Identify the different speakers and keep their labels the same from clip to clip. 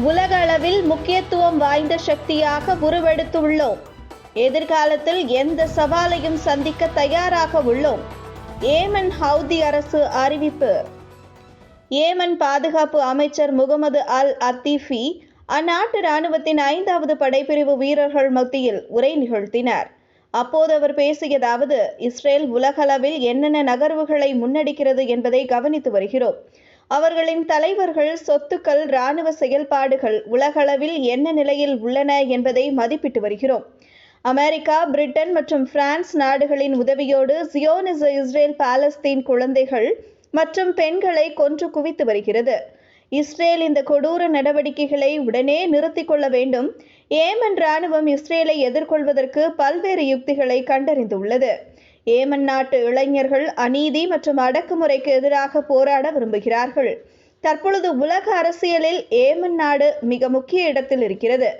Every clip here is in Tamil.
Speaker 1: உலக அளவில் முக்கியத்துவம் வாய்ந்த சக்தியாக உருவெடுத்துள்ளோம். எதிர்காலத்தில் எந்த சவாலையும் சந்திக்க தயாராக உள்ளோம். ஏமன் ஹவுதி அரசு அறிவிப்பு. ஏமன் பாதுகாப்பு அமைச்சர் முகமது அல் அத்தீஃபி அந்நாட்டு ராணுவத்தின் ஐந்தாவது படைப்பிரிவு வீரர்கள் மத்தியில் உரை நிகழ்த்தினார். அப்போது அவர் பேசியதாவது இஸ்ரேல் உலகளவில் என்னென்ன நகர்வுகளை முன்னெடுக்கிறது என்பதை கவனித்து வருகிறோம். அவர்களின் தலைவர்கள் சொத்துக்கள் இராணுவ செயல்பாடுகள் உலகளவில் என்ன நிலையில் உள்ளன என்பதை மதிப்பிட்டு வருகிறோம். அமெரிக்கா பிரிட்டன் மற்றும் பிரான்ஸ் நாடுகளின் உதவியோடு சியோனிச இஸ்ரேல் பாலஸ்தீன் குழந்தைகள் மற்றும் பெண்களை கொன்று குவித்து வருகிறது. இஸ்ரேல் இந்த கொடூர நடவடிக்கைகளை உடனே நிறுத்திக் கொள்ள வேண்டும். ஏமன் ராணுவம் இஸ்ரேலை எதிர்கொள்வதற்கு பல்வேறு யுக்திகளை கண்டறிந்துள்ளது. ஏமன் நாட்டு இளைஞர்கள் அநீதி மற்றும் அடக்குமுறைக்கு எதிராக போராட விரும்புகிறார்கள். தற்பொழுது உலக அரசியலில் ஏமன் நாடு மிக முக்கிய இடத்தில் இருக்கிறது.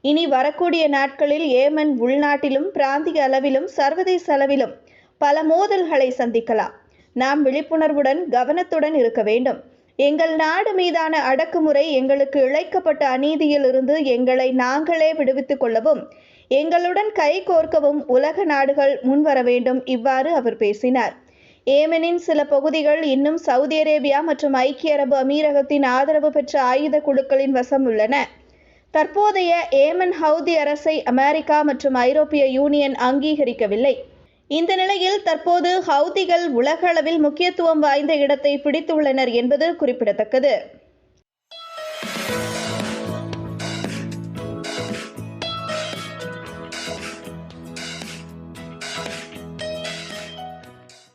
Speaker 1: இனி வரக்கூடிய நாட்களில் ஏமன் உள்நாட்டிலும் பிராந்திய அளவிலும் சர்வதேச அளவிலும் பல மோதல்களை சந்திக்கலாம். நாம் விழிப்புணர்வுடன் கவனத்துடன் இருக்க வேண்டும். எங்கள் நாடு மீதான அடக்குமுறை எங்களுக்கு இழைக்கப்பட்ட அநீதியிலிருந்து எங்களை நாங்களே விடுவித்துக் கொள்ளவும் எங்களுடன் கை கோர்க்கவும் உலக நாடுகள் முன்வர வேண்டும் இவ்வாறு அவர் பேசினார். ஏமனின் சில பகுதிகள் இன்னும் சவுதி அரேபியா மற்றும் ஐக்கிய அரபு அமீரகத்தின் ஆதரவு பெற்ற ஆயுத குழுக்களின் வசம் உள்ளன. தற்போதைய ஏமன் ஹவுதி அரசை அமெரிக்கா மற்றும் ஐரோப்பிய யூனியன் அங்கீகரிக்கவில்லை. இந்த நிலையில் தற்போது ஹவுதிகள் உலக அளவில் முக்கியத்துவம் வாய்ந்த இடத்தை பிடித்துள்ளனர் என்பது குறிப்பிடத்தக்கது.